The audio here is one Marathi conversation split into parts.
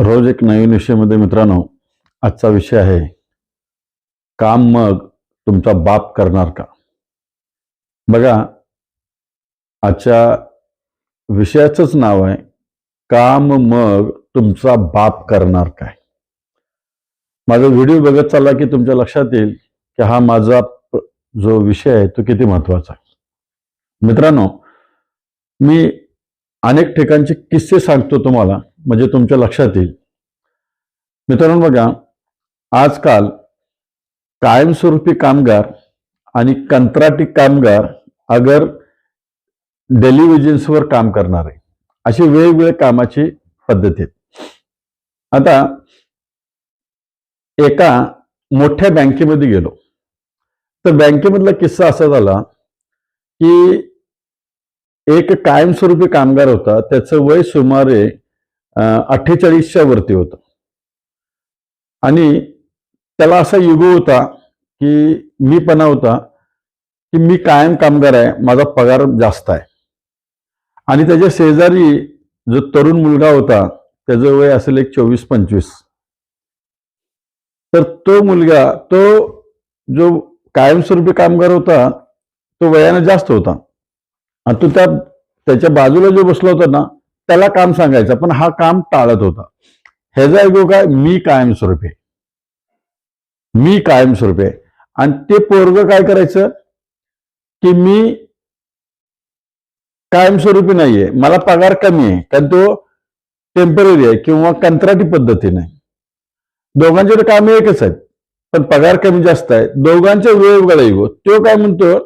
रोज एक नवीन विषयामध्ये मित्रांनो आजचा विषय आहे काम मग तुमचा बाप करणार का? बघा आजच्या विषयाचंच नाव आहे काम मग तुमचा बाप करणार काय? माझा व्हिडिओ बघत चालला की तुमच्या लक्षात येईल की हा माझा जो विषय आहे तो किती महत्त्वाचा आहे. मित्रांनो मी अनेक ठिकाणचे किस्से सांगतो तुम्हाला म्हणजे तुमच्या लक्षात येईल. मित्रांनो बघा आजकाल कायमस्वरूपी कामगार आणि कंत्राटी कामगार अगर डेली वेजेन्सवर काम करणारे अशी वेगवेगळ्या कामाची पद्धती आहेत. आता एका मोठ्या बँकेमध्ये गेलो. तर बँकेमधला किस्सा असा झाला की एक कायमस्वरूपी कामगार होता. त्याचं वय सुमारे अठ्ठेचाळीसच्या वरती होतं. आणि त्याला असा युग होता की मीपणा होता की मी कायम कामगार आहे माझा पगार जास्त आहे. आणि त्याच्या शेजारी जो तरुण मुलगा होता त्याचं वय असेल एक चोवीस पंचवीस. तर तो मुलगा तो जो कायमस्वरूपी कामगार होता तो वयाने जास्त होता. आणि तो त्या त्याच्या बाजूला जो बसला होता ना त्याला काम सांगायचं पण हा काम टाळत होता. ह्याचा ऐकू काय मी कायमस्वरूपी आहे. मी कायमस्वरूपी आहे. आणि ते पोरग काय करायचं? की मी कायमस्वरूपी नाहीये. मला पगार कमी आहे कारण तो टेंपररी आहे किंवा कंत्राटी पद्धतीने. दोघांचे दोघांचे काम एकच आहेत पण पगार कमी जास्त आहे. दोघांचे वेगवेगळा येऊ तो काय म्हणतो?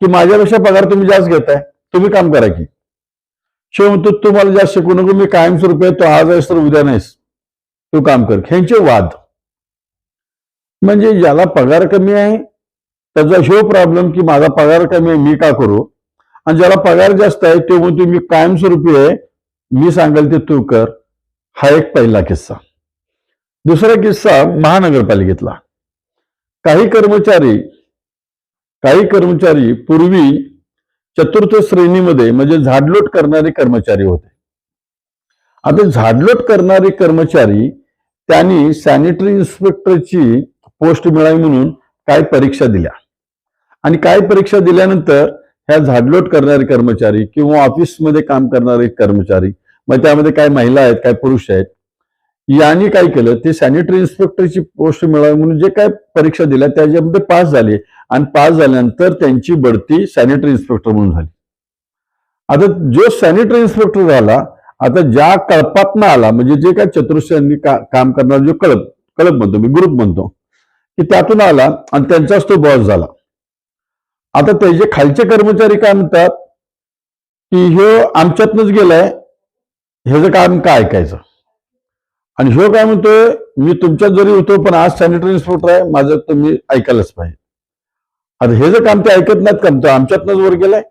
की माझ्यापेक्षा पगार तुम्ही जास्त घेताय तुम्ही काम करा की. शिव म्हणतो तू मला जास्त शिकू नको मी कायमस्वरूपी आहे तो आज आहेस तर उद्या नाहीस. तू काम कर. ह्यांचे वाद. म्हणजे ज्याला पगार कमी आहे त्याचा शो प्रॉब्लेम की माझा पगार कमी आहे मी का करू? आणि ज्याला पगार जास्त आहे तो म्हणतो मी कायमस्वरूपी आहे मी सांगेल ते तू कर. हा एक पहिला किस्सा. दुसरा किस्सा महानगरपालिकेतला. काही कर्मचारी काही कर्मचारी पूर्वी चतुर्थ श्रेणीमध्ये म्हणजे झाडलोट करणारे कर्मचारी होते. आता झाडलोट करणारे कर्मचारी त्यांनी सॅनिटरी इन्स्पेक्टरची पोस्ट मिळावी म्हणून काय परीक्षा दिल्या. आणि काय परीक्षा दिल्यानंतर ह्या झाडलोट करणारे कर्मचारी किंवा ऑफिसमध्ये काम करणारे कर्मचारी मग त्यामध्ये काय महिला आहेत काय पुरुष आहेत यांनी काय केलं? ते सॅनिटरी इन्स्पेक्टरची पोस्ट मिळावी म्हणून जे काय परीक्षा दिल्या त्याच्यामध्ये पास झाले. आणि पास झाल्यानंतर त्यांची बढती सॅनिटरी इन्स्पेक्टर म्हणून झाली. आता जो सॅनिटरी इन्स्पेक्टर झाला आता ज्या कळपातनं आला म्हणजे जे काय चतुर्श्यांनी का, काम करणारा जो कळप कळप म्हणतो मी ग्रुप म्हणतो की त्यातून आला आणि त्यांचाच तो बॉस झाला. आता त्याचे खालचे कर्मचारी काय म्हणतात की ह्यो आमच्यातनच गेलाय ह्याचं काम काय ऐकायचं? आणि ह्यो काय म्हणतोय? मी तुमच्यात जरी होतो पण आज सॅनिटरी इन्स्पेक्टर आहे माझं तुम्ही ऐकायलाच पाहिजे. आता हे जर काम ते ऐकत नाहीत काम तर आमच्यातनच वर गेलाय.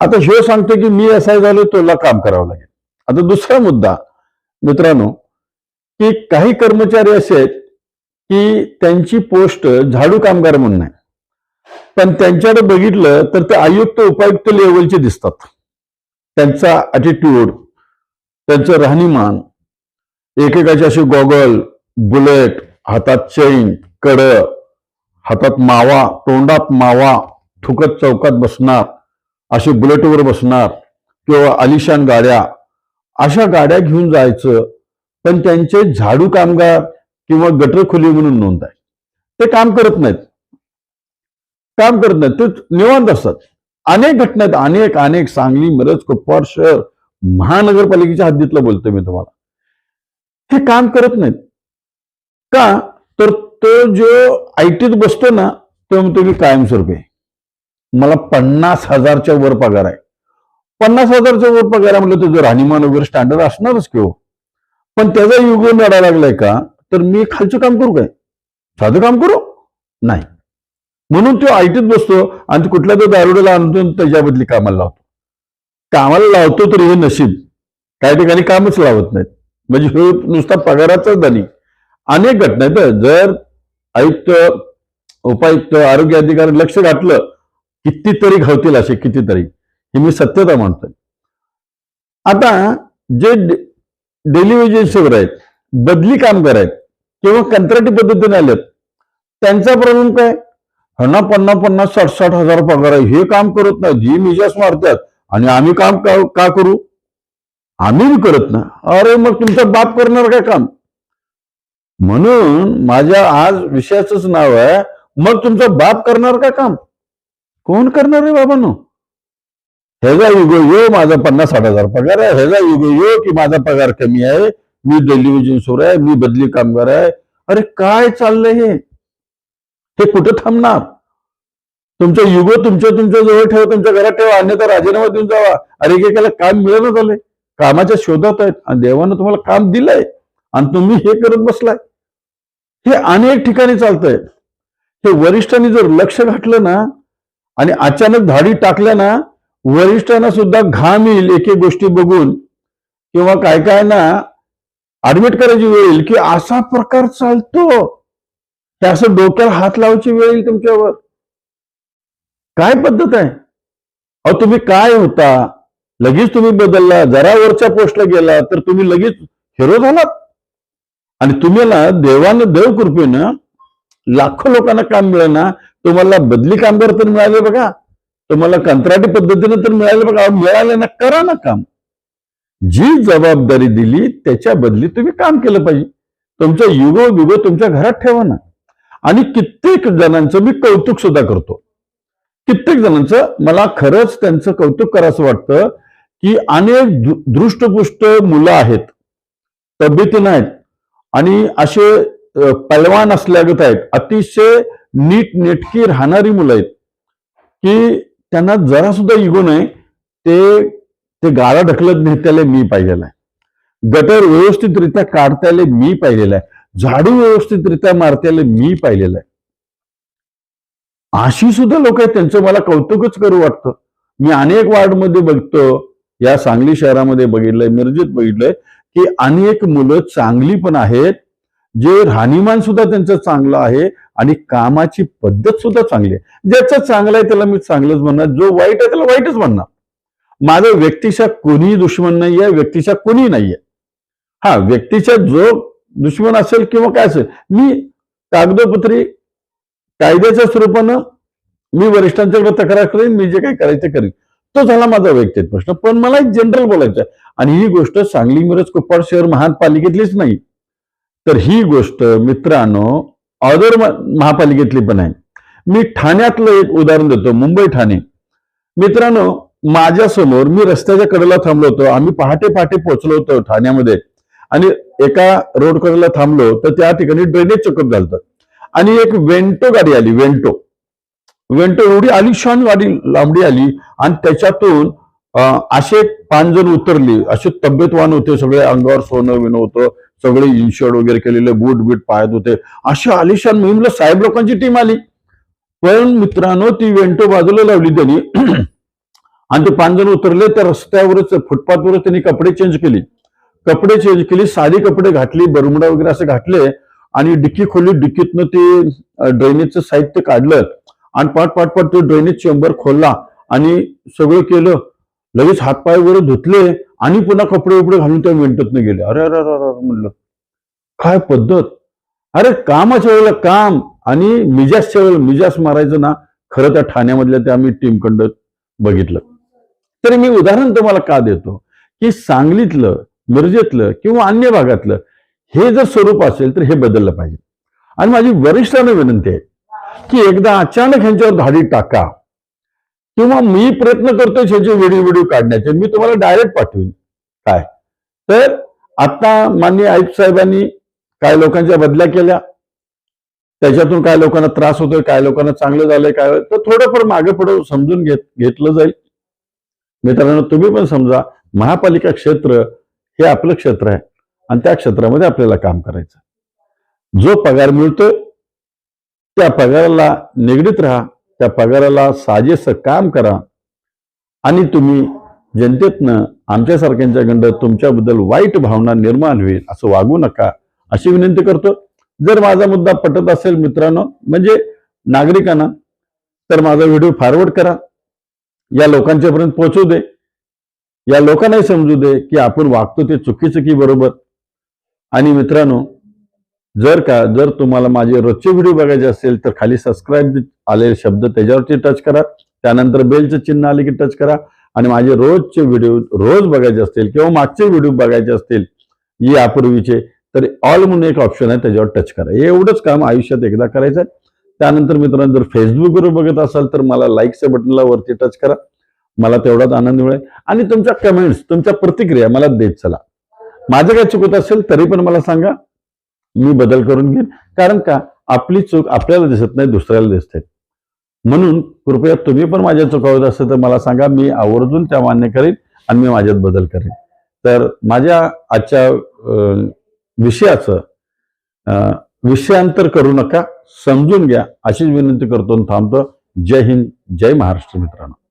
आता ह्यो सांगतो की मी असा झालो तोला काम करावं लागेल. आता दुसरा मुद्दा मित्रांनो की काही कर्मचारी असे आहेत की त्यांची पोस्ट झाडू कामगार म्हणून आहे. पण त्यांच्याकडे बघितलं तर ते आयुक्त उपायुक्त लेवलचे दिसतात. त्यांचा ॲटिट्यूड त्यांचं राहणीमान. एकेकाचे असे गॉगल बुलेट हातात चैन कड हातात मावा तोंडात मावा थुकत चौकात बसणार असे बुलेटवर बसणार किंवा आलिशान गाड्या. अशा गाड्या घेऊन जायचं पण त्यांचे झाडू कामगार किंवा गटर खोली म्हणून नोंद आहे. ते काम करत नाहीत. काम करत नाहीत. ते निवांत असतात. अनेक घटना आहेत अनेक अनेक सांगली मिरज कुपवाड शहर महानगरपालिकेच्या हद्दीतलं बोलतोय मी तुम्हाला. हे काम करत नाहीत. का? तर तो जो आयटीत बसतो ना तो म्हणतो मी कायमस्वरूपी आहे. मला पन्नास हजारच्या वर पगार आहे. पन्नास हजारच्या वर पगार आहे म्हटलं तुझं राहणीमान वगैरे स्टँडर्ड असणारच किंवा हो. पण त्याचा युग लढा लागलाय का? तर मी खालचं काम करू काय? साधं काम करू? नाही. म्हणून तो आयटीत बसतो आणि कुठल्या तो दारुड्याला आणतो त्याच्याबद्दल कामाला लावतो. कामाला लावतो तर हे नशीब. काही ठिकाणी कामच लावत नाहीत. म्हणजे हे नुसता पगाराचाच धनी. अनेक घटना आहेत. जर आयुक्त उपायुक्त आरोग्य अधिकारी लक्ष घातलं कितीतरी घावतील असे कितीतरी. हे मी सत्यता म्हणतोय आता जे डेली वेजेसवर आहेत बदली कामगार आहेत किंवा कंत्राटी पद्धतीने आलेत त्यांचा प्रॉब्लेम काय? हणा पन्नास पन्नास साठ साठ हजार पगार आहे. हे काम करत नाहीत. ही मिजास मारतात. आम्ही काम का का करू? आम्ही करत ना अरे मग तुमचा बाप करणार काय काम? म्हणून आज विषयाचंच नाव आहे, मग तुमचा बाप करणार का काम? कोण करणार आहे बाबांनो? ह्याचा युगो यो, माझा पन्नास साठ हज़ार पगार आहे. ह्याचा युगो यो की पगार कमी आहे. मी दिल्ली सोर आहे. मी बदली कामगार आहे. अरे काय चाललंय हे? हे कुठं तुमच्या युग तुमच्या तुमच्या जवळ ठेवा तुमच्या घरात ठेवा अन्यथा राजीनामा देऊन जावा. अरे एकेकाला काम मिळणं झालंय. कामाच्या शोधात आहेत. आणि देवानं तुम्हाला काम दिलंय. आणि तुम्ही हे करत बसलाय. हे अनेक ठिकाणी चालतंय. हे वरिष्ठांनी जर लक्ष घातलं ना आणि अचानक धाडी टाकल्या ना वरिष्ठांना सुद्धा घाम येईल एक एक गोष्टी बघून. किंवा काय काय ना ऍडमिट करायची वेळ येईल की असा प्रकार चालतो. हे असं डोक्याला हात लावायची वेळ येईल तुमच्यावर. काय पद्धत आहे? अहो तुम्ही काय होता? लगेच तुम्ही बदलला. जरा वरच्या पोस्टला गेला तर तुम्ही लगेच हिरो झालात. आणि तुम्हाला देवानं देव कृपेनं लाखो लोकांना काम मिळेना. तुम्हाला बदली कामगार तर मिळाले बघा. तुम्हाला कंत्राटी पद्धतीने तर मिळाले बघा. मिळाले ना करा ना काम. जी जबाबदारी दिली त्याच्या बदली तुम्ही काम केलं पाहिजे. तुमचं युगो युगो तुमच्या घरात ठेवा ना. आणि कित्येक जणांचं मी कौतुक सुद्धा करतो. कित्येक जणांचं मला खरंच त्यांचं कौतुक करावं वाटतं की अनेक दृ- दृष्टपुष्ट मुलं आहेत तब्येतीनं आहेत आणि असे पलवान पैलवान असल्यागत आहेत अतिशय नीट नेटकी राहणारी मुलं आहेत की त्यांना जरा सुद्धा इगो नाही ते ते गाळा ढकलत नेत्याला मी पाहिलेला आहे. गटर व्यवस्थितरित्या काढतायला मी पाहिलेला आहे. झाडू व्यवस्थितरित्या मारत्याला मी पाहिलेलं आहे. अशी सुद्धा लोक आहेत त्यांचं मला कौतुकच करू वाटतं. मी अनेक वार्डमध्ये बघतो या सांगली शहरामध्ये बघितलंय मिरजेत बघितलंय की अनेक मुलं चांगली पण आहेत जे राहणीमान सुद्धा त्यांचं चांगलं आहे आणि कामाची पद्धत सुद्धा चांगली आहे. ज्याचं चांगलं आहे त्याला मी चांगलंच म्हणणार जो वाईट आहे त्याला वाईटच म्हणणार. माझं व्यक्तीच्या कोणीही दुश्मन नाहीये व्यक्तीच्या कोणी नाहीये. हा व्यक्तीच्या जो दुश्मन असेल किंवा काय असेल मी कागदोपत्री कायद्याच्या स्वरूपानं मी वरिष्ठांच्याकडे तक्रार करेन मी जे काही करायचं करेन. तो झाला माझा वैयक्तिक प्रश्न. पण मला एक जनरल बोलायचं आणि ही गोष्ट सांगली मिरज कुप्पाड शहर महापालिकेतलीच नाही. तर ही गोष्ट मित्रांनो अदर महापालिकेतली पण आहे. मी ठाण्यातलं एक उदाहरण देतो मुंबई ठाणे. मित्रांनो माझ्यासमोर मी रस्त्याच्या कडेला थांबलो होतो. आम्ही पहाटे पहाटे पोहोचलो होतो ठाण्यामध्ये. आणि एका रोड कडेला थांबलो तर त्या ठिकाणी ड्रेनेज चेकअप झालं आणि एक वेंटो गाडी आली वेंटो. वेंटो एवढी आलिशान गाडी लांबडी आली. आणि त्याच्यातून असे पाच जण उतरले. असे तब्येतवान होते सगळे अंगावर सोनं विणं होतं सगळे इन्शर्ड वगैरे केलेले बूट बीट पाहत होते. अशी आलिशान म्हणून साहेब लोकांची टीम आली. पण मित्रांनो ती वेंटो बाजूला लावली त्यांनी. आणि ते पाच जण उतरले त्या रस्त्यावरच फुटपाथवरच त्यांनी कपडे चेंज केले. कपडे चेंज केली साधी कपडे घातली बरमुडा वगैरे असे घातले. आणि डिक्की खोलली डिक्कीतनं ते ड्रेनेजचं साहित्य काढलं आणि पाट पाट तो ड्रेनेज चेंबर खोलला आणि सगळं केलं. लगेच हातपाय वगैरे धुतले आणि पुन्हा कपडे उपडे घालून त्या मिनिटातनं गेले. अरे अरे अरे अरे अरे म्हणलं काय पद्धत? अरे कामाच्या वेळेला काम आणि मिजासच्या वेळेला मिजास मारायचं ना खरं त्या ठाण्यामधल्या त्या आम्ही टीमकडं बघितलं. तरी मी उदाहरण तुम्हाला का देतो? की सांगलीतलं मिरजेतलं किंवा अन्य भागातलं हे जर स्वरूप असेल तर हे बदललं पाहिजे. आणि माझी वरिष्ठांना विनंती आहे की एकदा अचानक ह्यांच्यावर धाडी टाका. किंवा मी प्रयत्न करतोय ह्याचे व्हिडिओ व्हिडिओ काढण्याचे. मी तुम्हाला डायरेक्ट पाठवीन. काय? तर आता माननीय आयुक्त साहेबांनी काय लोकांच्या बदल्या केल्या. त्याच्यातून काय लोकांना त्रास होतोय काय लोकांना चांगलं झालंय काय तर थोडंफार मागे पुढं समजून घेत घेतलं जाईल. मित्रांनो तुम्ही पण समजा महापालिका क्षेत्र हे आपलं क्षेत्र आहे. आणि त्या क्षेत्रामध्ये आपल्याला काम करायचं. जो पगार मिळतोय त्या पगाराला निगडीत राहा त्या पगाराला साजेसं काम करा. आणि तुम्ही जनतेतनं आमच्यासारख्यांच्याकडं तुमच्याबद्दल वाईट भावना निर्माण होईल असं वागू नका अशी विनंती करतो. जर माझा मुद्दा पटत असेल मित्रांनो म्हणजे नागरिकांना तर माझा व्हिडिओ फॉरवर्ड करा. या लोकांच्यापर्यंत पोहोचू दे. या लोकांनाही समजू दे की आपण वागतो ते चुकी चुकी बरोबर. आणि मित्रांनो जर का जर तुम्हाला माझे रोजचे व्हिडिओ बघायचे असेल तर खाली सबस्क्राईब आलेले शब्द त्याच्यावरती टच करा. त्यानंतर बेलचं चिन्ह आले की टच करा. आणि माझे रोजचे व्हिडिओ रोज बघायचे असतील किंवा मागचे व्हिडिओ बघायचे असतील यापूर्वीचे तर ऑल म्हणून एक ऑप्शन आहे त्याच्यावर टच करा. हे एवढंच काम आयुष्यात एकदा करायचं आहे. त्यानंतर मित्रांनो जर फेसबुकवर बघत असाल तर मला लाईकच्या बटनला वरती टच करा. मला तेवढाच आनंद मिळेल. आणि तुमच्या कमेंट्स तुमच्या प्रतिक्रिया मला देत चला. माझं काय चुकत असेल तरी पण मला सांगा. मी बदल करून घेईन. कारण का? आपली चूक आपल्याला दिसत नाही दुसऱ्याला दिसते. म्हणून कृपया तुम्ही पण माझ्या चुकावत असेल तर मला सांगा. मी आवर्जून त्या मान्य करेन आणि मी माझ्यात बदल करेन. तर माझ्या आजच्या विषयाचं अं, विषयांतर करू नका. समजून घ्या. अशीच विनंती करतो आणि थांबतो. जय हिंद जय महाराष्ट्र मित्रांनो.